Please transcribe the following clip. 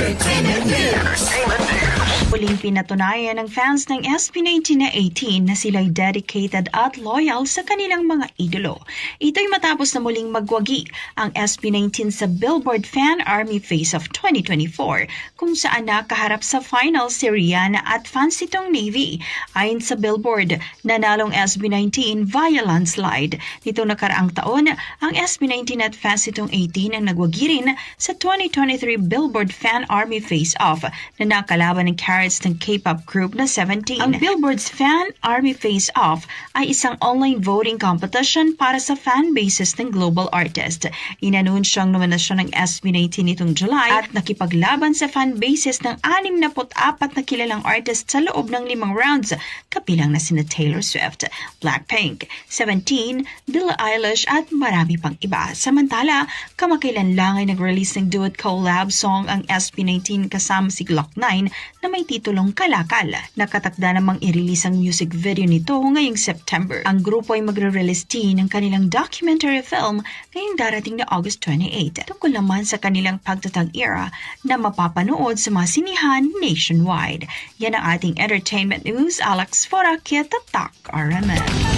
Entertainment News. Muling pinatunayan ng fans ng SB19 na 18 na sila'y dedicated at loyal sa kanilang mga idolo. Ito'y matapos na muling magwagi ang SB19 sa Billboard Fan Army Face of 2024 kung saan nakaharap sa final si Rihanna at fans itong Navy. Ayon sa Billboard, nanalong SB19 via landslide. Nito nakaraang taon, ang SB19 at fans itong 18 ang nagwagi rin sa 2023 Billboard Fan Army Face-Off na nakalaban ng Carrots ng K-pop group na 17. Ang Billboard's Fan Army Face-Off ay isang online voting competition para sa fan bases ng global artist. Inanunsyang nominasyon ng SB19 nitong July at nakipaglaban sa fan bases ng 64 na kilalang artist sa loob ng limang rounds, kabilang na sina Taylor Swift, Blackpink, 17, Billie Eilish at marami pang iba. Samantala, kamakailan lang ay nag-release ng duet collab song ang SB19 kasama si Glock9 na may titulong Kalakal. Nakatakda namang i-release ang music video nito ngayong September. Ang grupo ay magre-release din ng kanilang documentary film ngayong darating na August 28. Tungkol naman sa kanilang pagtatag era na mapapanood sa mga sinihan nationwide. Yan ang ating entertainment news. Alex Forakia, Tatak, RMN.